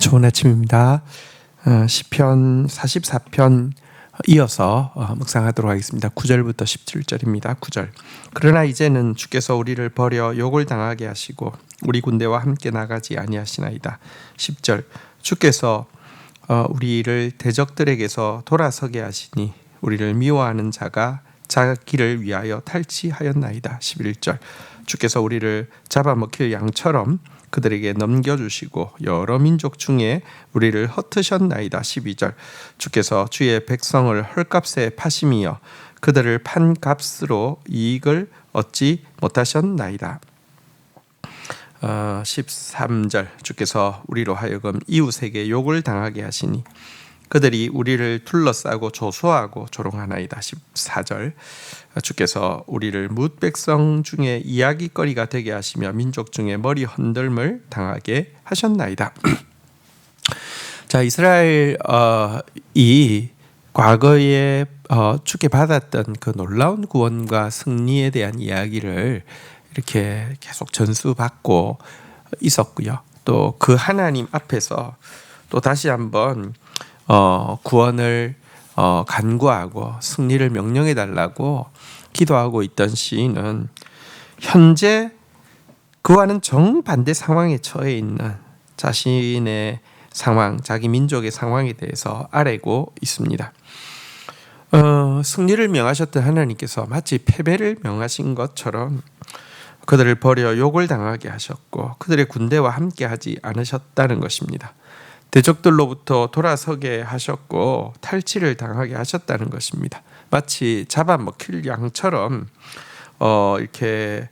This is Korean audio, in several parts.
좋은 아침입니다. 어, 시편 44편 이어서 어, 묵상하도록 하겠습니다. 9절부터 17절입니다. 9절. 그러나 이제는 주께서 우리를 버려 욕을 당하게 하시고 우리 군대와 함께 나가지 아니하시나이다. 10절. 주께서 어, 우리를 대적들에게서 돌아서게 하시니 우리를 미워하는 자가 자기를 위하여 탈취하였나이다. 11절. 주께서 우리를 잡아먹힐 양처럼 그들에게 넘겨주시고 여러 민족 중에 우리를 흩으셨나이다. 12절 주께서 주의 백성을 헐값에 파심이여 그들을 판 값으로 이익을 얻지 못하셨나이다. 어, 13절 주께서 우리로 하여금 이웃에게 욕을 당하게 하시니 그들이 우리를 둘러싸고 조소하고 조롱하나이다. 14절 주께서 우리를 뭇 백성 중에 이야기거리가 되게 하시며 민족 중에 머리 흔들물 당하게 하셨나이다. 자 이스라엘 어, 이 과거에 어, 주께 받았던 그 놀라운 구원과 승리에 대한 이야기를 이렇게 계속 전수받고 있었고요. 또 그 하나님 앞에서 또 다시 한번 어, 구원을 어, 간구하고 승리를 명령해 달라고 기도하고 있던 시인은 현재 그와는 정반대 상황에 처해 있는 자신의 상황, 자기 민족의 상황에 대해서 아뢰고 있습니다. 어, 승리를 명하셨던 하나님께서 마치 패배를 명하신 것처럼 그들을 버려 욕을 당하게 하셨고 그들의 군대와 함께 하지 않으셨다는 것입니다. 대적들로부터 돌아서게 하셨고 탈취를 당하게 하셨다는 것입니다. 마치 잡아먹힐 양처럼 어 이렇게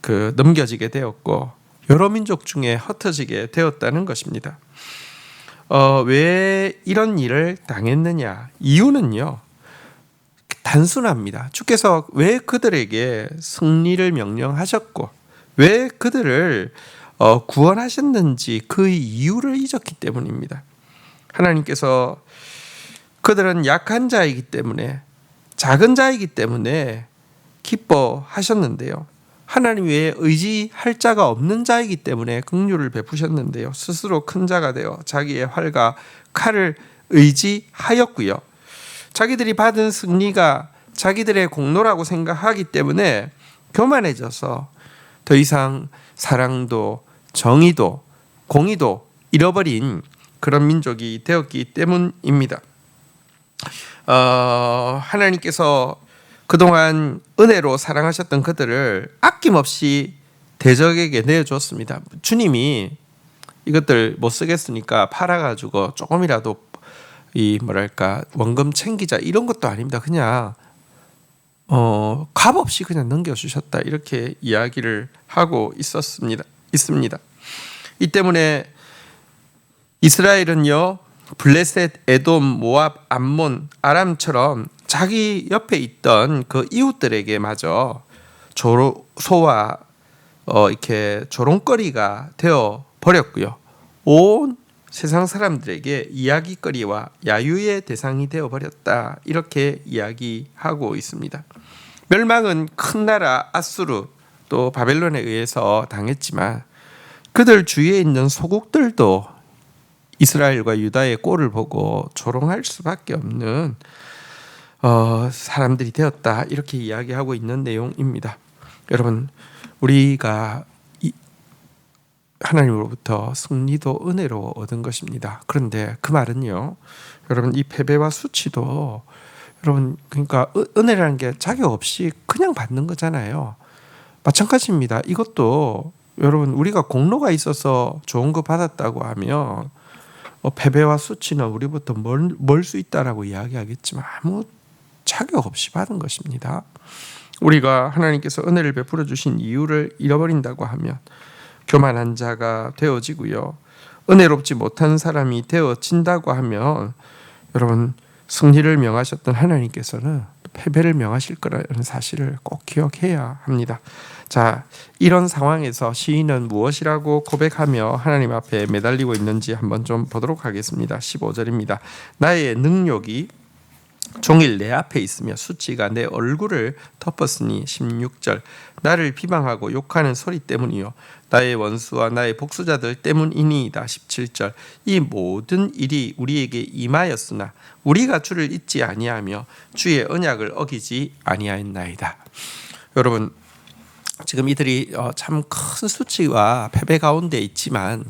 그 넘겨지게 되었고 여러 민족 중에 흩어지게 되었다는 것입니다. 어, 왜 이런 일을 당했느냐? 이유는요. 단순합니다. 주께서 왜 그들에게 승리를 명령하셨고 왜 그들을 어, 구원하셨는지 그 이유를 잊었기 때문입니다. 하나님께서 그들은 약한 자이기 때문에 작은 자이기 때문에 기뻐하셨는데요. 하나님 외에 의지할 자가 없는 자이기 때문에 긍휼을 베푸셨는데요. 스스로 큰 자가 되어 자기의 활과 칼을 의지하였고요. 자기들이 받은 승리가 자기들의 공로라고 생각하기 때문에 교만해져서 더 이상 사랑도 정의도 공의도 잃어버린 그런 민족이 되었기 때문입니다. 어, 하나님께서 그동안 은혜로 사랑하셨던 그들을 아낌없이 대적에게 내어줬습니다. 주님이 이것들 못 쓰겠으니까 팔아가지고 조금이라도 이 뭐랄까 원금 챙기자 이런 것도 아닙니다. 그냥 어, 값 없이 그냥 넘겨주셨다 이렇게 이야기를 하고 있었습니다. 있습니다. 이 때문에 이스라엘은요 블레셋, 에돔, 모압, 암몬, 아람처럼 자기 옆에 있던 그 이웃들에게 마저 조소와 어, 이렇게 조롱거리가 되어 버렸고요. 온 세상 사람들에게 이야기거리와 야유의 대상이 되어 버렸다. 이렇게 이야기하고 있습니다. 멸망은 큰 나라 아수르 또 바벨론에 의해서 당했지만 그들 주위에 있는 소국들도 이스라엘과 유다의 꼴을 보고 조롱할 수밖에 없는 어, 사람들이 되었다 이렇게 이야기하고 있는 내용입니다. 여러분 우리가 이, 하나님으로부터 승리도 은혜로 얻은 것입니다. 그런데 그 말은요, 여러분 이 패배와 수치도 여러분 그러니까 은혜라는 게 자격 없이 그냥 받는 거잖아요. 마찬가지입니다. 이것도 여러분 우리가 공로가 있어서 좋은 거 받았다고 하면 어, 패배와 수치는 우리부터 멀 수 있다라고 이야기하겠지만 아무 자격 없이 받은 것입니다. 우리가 하나님께서 은혜를 베풀어 주신 이유를 잃어버린다고 하면 교만한 자가 되어지고요. 은혜롭지 못한 사람이 되어진다고 하면 여러분 승리를 명하셨던 하나님께서는 패배를 명하실 거라는 사실을 꼭 기억해야 합니다. 자, 이런 상황에서 시인은 무엇이라고 고백하며 하나님 앞에 매달리고 있는지 한번 좀 보도록 하겠습니다. 15절입니다. 나의 능력이 종일 내 앞에 있으며 수치가 내 얼굴을 덮었으니 16절. 나를 비방하고 욕하는 소리 때문이요. 나의 원수와 나의 복수자들 때문이니이다. 17절. 이 모든 일이 우리에게 임하였으나 우리가 주를 잊지 아니하며 주의 언약을 어기지 아니하였나이다. 여러분 지금 이들이 어, 참큰 수치와 패배 가운데 있지만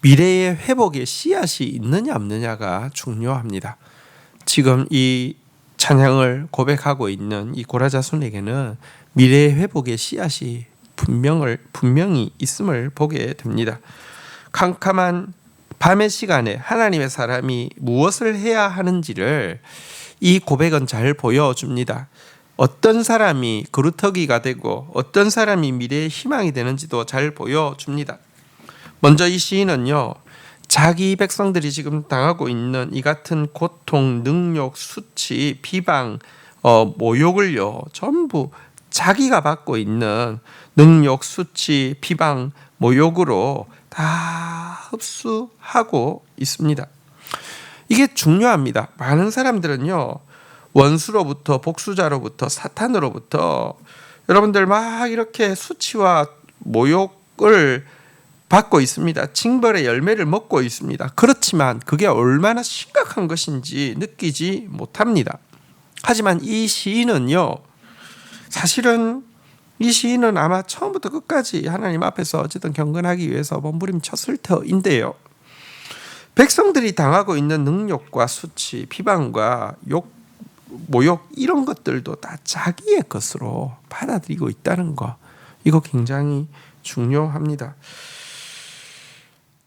미래의 회복의 씨앗이 있느냐 없느냐가 중요합니다. 지금 이 찬양을 고백하고 있는 이 고라자손에게는 미래의 회복의 씨앗이 분명을 분명히 있음을 보게 됩니다. 캄캄한 밤의 시간에 하나님의 사람이 무엇을 해야 하는지를 이 고백은 잘 보여줍니다. 어떤 사람이 그루터기가 되고 어떤 사람이 미래의 희망이 되는지도 잘 보여줍니다. 먼저 이 시인은요. 자기 백성들이 지금 당하고 있는 이 같은 고통, 능욕, 수치, 비방, 어, 모욕을요. 전부 자기가 받고 있는 능욕, 수치, 비방, 모욕으로 다 흡수하고 있습니다. 이게 중요합니다. 많은 사람들은요. 원수로부터 복수자로부터 사탄으로부터 여러분들 막 이렇게 수치와 모욕을 받고 있습니다. 징벌의 열매를 먹고 있습니다. 그렇지만 그게 얼마나 심각한 것인지 느끼지 못합니다. 하지만 이 시인은요, 사실은 이 시인은 아마 처음부터 끝까지 하나님 앞에서 어쨌든 경건하기 위해서 몸부림쳤을 터인데요. 백성들이 당하고 있는 능력과 수치, 비방과 욕, 모욕 이런 것들도 다 자기의 것으로 받아들이고 있다는 거 이거 굉장히 중요합니다.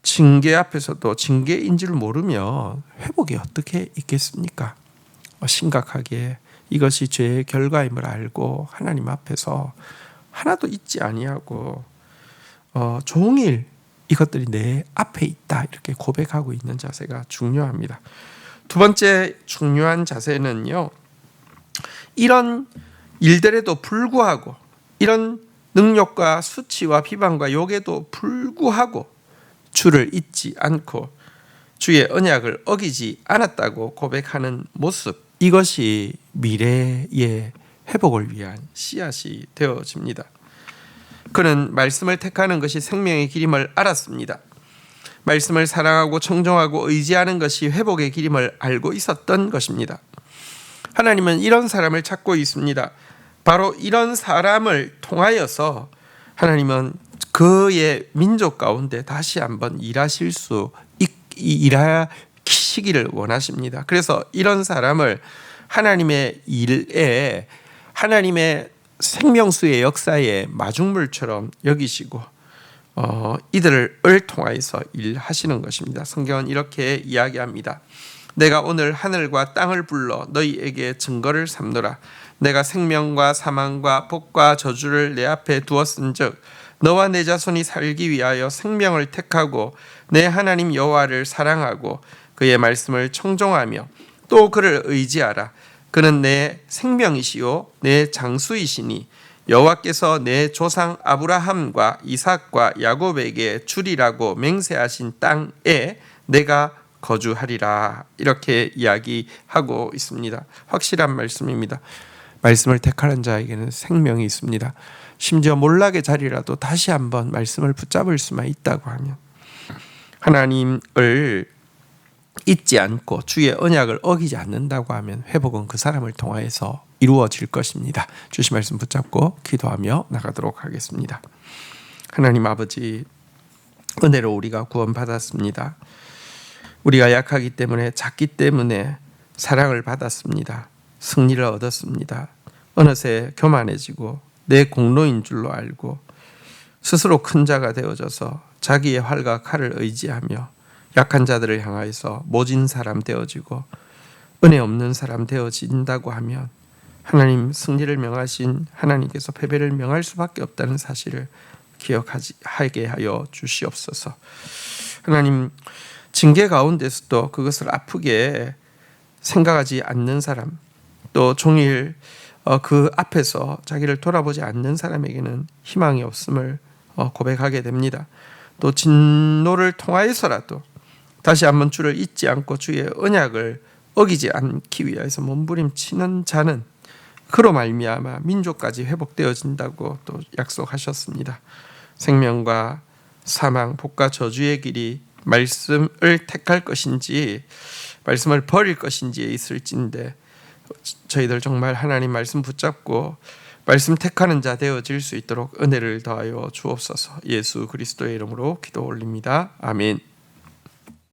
징계 앞에서도 징계인 줄 모르면 회복이 어떻게 있겠습니까? 어, 심각하게 이것이 죄의 결과임을 알고 하나님 앞에서 하나도 잊지 아니하고 어, 종일 이것들이 내 앞에 있다 이렇게 고백하고 있는 자세가 중요합니다. 두 번째 중요한 자세는요. 이런 일들에도 불구하고 이런 능력과 수치와 비방과 욕에도 불구하고 주를 잊지 않고 주의 언약을 어기지 않았다고 고백하는 모습 이것이 미래의 회복을 위한 씨앗이 되어집니다. 그는 말씀을 택하는 것이 생명의 길임을 알았습니다. 말씀을 사랑하고 청종하고 의지하는 것이 회복의 길임을 알고 있었던 것입니다. 하나님은 이런 사람을 찾고 있습니다. 바로 이런 사람을 통하여서 하나님은 그의 민족 가운데 다시 한번 일하실 수 일하시기를 원하십니다. 그래서 이런 사람을 하나님의 일에 하나님의 생명수의 역사의 마중물처럼 여기시고 어, 이들을 통하여서 일하시는 것입니다. 성경은 이렇게 이야기합니다. 내가 오늘 하늘과 땅을 불러 너희에게 증거를 삼노라. 내가 생명과 사망과 복과 저주를 내 앞에 두었은즉 너와 내 자손이 살기 위하여 생명을 택하고 내 하나님 여호와를 사랑하고 그의 말씀을 청종하며 또 그를 의지하라. 그는 내 생명이시요 내 장수이시니 여호와께서 내 조상 아브라함과 이삭과 야곱에게 주리라고 맹세하신 땅에 내가 거주하리라 이렇게 이야기하고 있습니다. 확실한 말씀입니다. 말씀을 택하는 자에게는 생명이 있습니다. 심지어 몰락의 자리라도 다시 한번 말씀을 붙잡을 수만 있다고 하면 하나님을 잊지 않고 주의 언약을 어기지 않는다고 하면 회복은 그 사람을 통하여서 이루어질 것입니다. 주신 말씀 붙잡고 기도하며 나가도록 하겠습니다. 하나님 아버지 은혜로 우리가 구원받았습니다. 우리가 약하기 때문에 작기 때문에 사랑을 받았습니다. 승리를 얻었습니다. 어느새 교만해지고 내 공로인 줄로 알고 스스로 큰 자가 되어져서 자기의 활과 칼을 의지하며 약한 자들을 향하여서 모진 사람 되어지고 은혜 없는 사람 되어진다고 하면 하나님 승리를 명하신 하나님께서 패배를 명할 수밖에 없다는 사실을 기억하게 하여 주시옵소서. 하나님 징계 가운데서도 그것을 아프게 생각하지 않는 사람 또 종일 어, 그 앞에서 자기를 돌아보지 않는 사람에게는 희망이 없음을 어, 고백하게 됩니다. 또 진노를 통하여서라도 다시 한번 주를 잊지 않고 주의 언약을 어기지 않기 위해서 몸부림치는 자는 그로 말미암아 민족까지 회복되어진다고 또 약속하셨습니다. 생명과 사망, 복과 저주의 길이 말씀을 택할 것인지 말씀을 버릴 것인지에 있을진데 저희들 정말 하나님 말씀 붙잡고 말씀 택하는 자 되어질 수 있도록 은혜를 더하여 주옵소서. 예수 그리스도의 이름으로 기도 올립니다. 아멘.